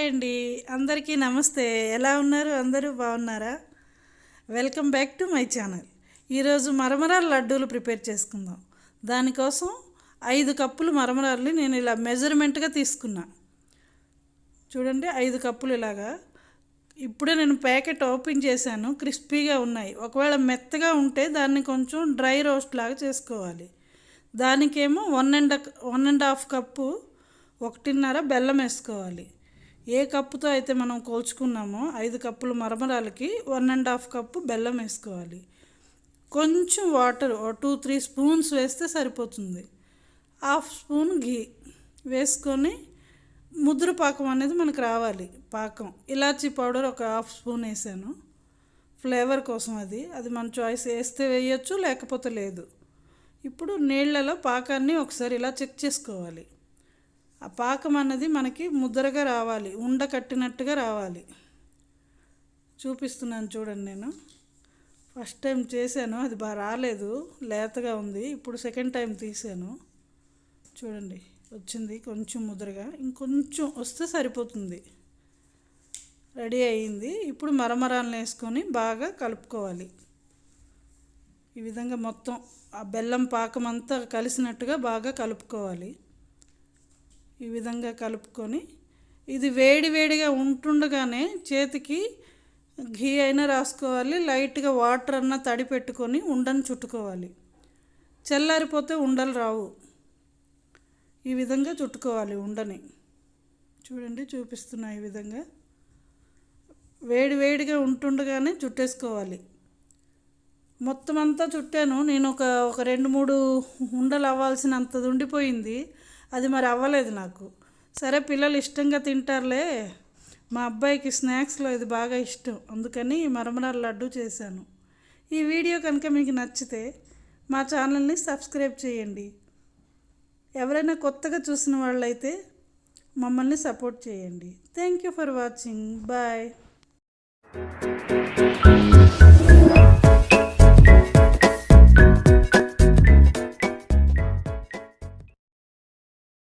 Hi అండి. అందరికీ నమస్తే. ఎలా ఉన్నారు? అందరూ బాగున్నారా? Welcome back to my channel ఈరోజు మరమరాల లడ్డూలు ప్రిపేర్ చేసుకుందాం. దానికోసం ఐదు కప్పులు మరమరాలు నేను ఇలా మెజర్మెంట్గా తీసుకున్నా. చూడండి ఐదు కప్పులు ఇలాగా. ఇప్పుడే నేను ప్యాకెట్ ఓపెన్ చేశాను. క్రిస్పీగా ఉన్నాయి. ఒకవేళ మెత్తగా ఉంటే దాన్ని కొంచెం డ్రై రోస్ట్ లాగా చేసుకోవాలి. దానికేమో one and one and half cup ఒకటిన్నర బెల్లం వేసుకోవాలి. ఏ కప్పుతో అయితే మనం కోల్చుకున్నామో ఐదు కప్పులు మరమరాలకి వన్ అండ్ హాఫ్ కప్పు బెల్లం వేసుకోవాలి. కొంచెం వాటర్ టూ త్రీ స్పూన్స్ వేస్తే సరిపోతుంది. హాఫ్ స్పూన్ ఘీ వేసుకొని ముద్ర పాకం అనేది మనకు రావాలి. పాకం. ఇలాచీ పౌడర్ ఒక హాఫ్ స్పూన్ వేసాను. ఫ్లేవర్ కోసం అది. అది మన చాయిస్ వేస్తే వేయచ్చు లేకపోతే లేదు. ఇప్పుడు నీళ్ళలో పాకాన్ని ఒకసారి ఇలా చెక్ చేసుకోవాలి. ఆ పాకం అన్నది మనకి ముద్రగా రావాలి ఉండ కట్టినట్టుగా రావాలి. చూపిస్తున్నాను చూడండి నేను. ఫస్ట్ టైం చేశాను అది బాగా రాలేదు లేతగా ఉంది. ఇప్పుడు సెకండ్ టైం తీసాను చూడండి వచ్చింది కొంచెం ముద్రగా ఇంకొంచెం వస్తే సరిపోతుంది. రెడీ అయ్యింది ఇప్పుడు మరమరాలను వేసుకొని బాగా కలుపుకోవాలి. ఈ విధంగా మొత్తం ఆ బెల్లం పాకం అంతా కలిసినట్టుగా బాగా కలుపుకోవాలి. ఈ విధంగా కలుపుకొని ఇది వేడి వేడిగా ఉంటుండగానే చేతికి ఘీ అయినా రాసుకోవాలి లైట్గా వాటర్ అన్న తడి పెట్టుకొని ఉండని చుట్టుకోవాలి. చల్లారిపోతే ఉండలు రావు. ఈ విధంగా చుట్టుకోవాలి ఉండని. చూడండి చూపిస్తున్నా ఈ విధంగా. వేడి వేడిగా ఉంటుండగానే చుట్టేసుకోవాలి. మొత్తం అంతా చుట్టాను. నేను ఒక ఒక రెండు మూడు ఉండలు అవ్వాల్సినంత ఉండిపోయింది. అది మరి అవ్వలేదు నాకు. సరే పిల్లలు ఇష్టంగా తింటారులే. మా అబ్బాయికి స్నాక్స్లో ఇది బాగా ఇష్టం. అందుకని మరమరాల లడ్డు చేశాను. ఈ వీడియో కనుక మీకు నచ్చితే మా ఛానల్ని సబ్స్క్రైబ్ చేయండి. ఎవరైనా కొత్తగా చూసిన వాళ్ళైతే మమ్మల్ని సపోర్ట్ చేయండి. Thank you for watching. Bye.